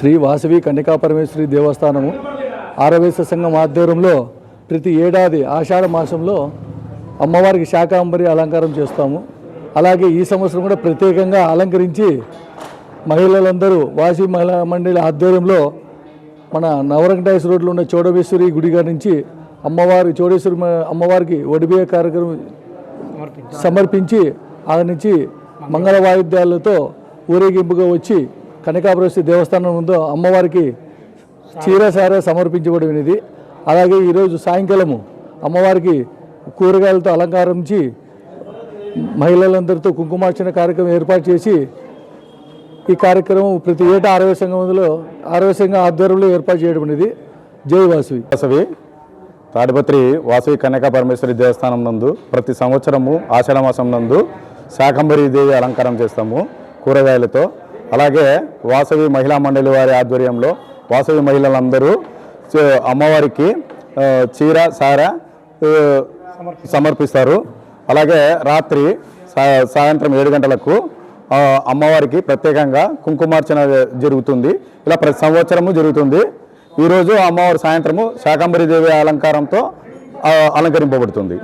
శ్రీ వాసవి కన్యకాపరమేశ్వరి దేవస్థానము ఆరవేశ సంఘం ఆధ్వర్యంలో ప్రతి ఏడాది ఆషాఢ మాసంలో అమ్మవారికి శాకాంబరి అలంకారం చేస్తాము. అలాగే ఈ సంవత్సరం కూడా ప్రత్యేకంగా అలంకరించి మహిళలందరూ వాసి మహిళా మండలి ఆధ్వర్యంలో మన నవరంకటేశ్వర రోడ్లో ఉన్న చోడవేశ్వరి గుడి గారి నుంచి అమ్మవారి చోడేశ్వరి అమ్మవారికి ఒడిబియ్య కార్యక్రమం సమర్పించి ఆ నుంచి మంగళ వాయిద్యాలతో ఊరేగింపుగా వచ్చి కనకాపరేశ్వరి దేవస్థానం ముందు అమ్మవారికి చీరసార సమర్పించబడినది అలాగే ఈరోజు సాయంకాలము అమ్మవారికి కూరగాయలతో అలంకరించి మహిళలందరితో కుంకుమార్చన కార్యక్రమం ఏర్పాటు చేసి ఈ కార్యక్రమం ప్రతి ఏటా ఆరవై సంఘంలో ఆరవై సంఘం ఆధ్వర్యంలో ఏర్పాటు చేయడం అనేది జై వాసవి. వాసవి తాడిపత్రి వాసవి కన్యకా పరమేశ్వరి దేవస్థానం నందు ప్రతి సంవత్సరము ఆషాఢ మాసం నందు శాకంబరి దేవి అలంకారం చేస్తాము కూరగాయలతో. అలాగే వాసవి మహిళా మండలి వారి ఆధ్వర్యంలో వాసవి మహిళలందరూ అమ్మవారికి చీర సార సమర్పిస్తారు. అలాగే రాత్రి సాయంత్రం ఏడు గంటలకు అమ్మవారికి ప్రత్యేకంగా కుంకుమార్చన జరుగుతుంది. ఇలా ప్రతి సంవత్సరము జరుగుతుంది. ఈరోజు అమ్మవారి సాయంత్రము శాకంబరి దేవి అలంకారంతో అలంకరింపబడుతుంది.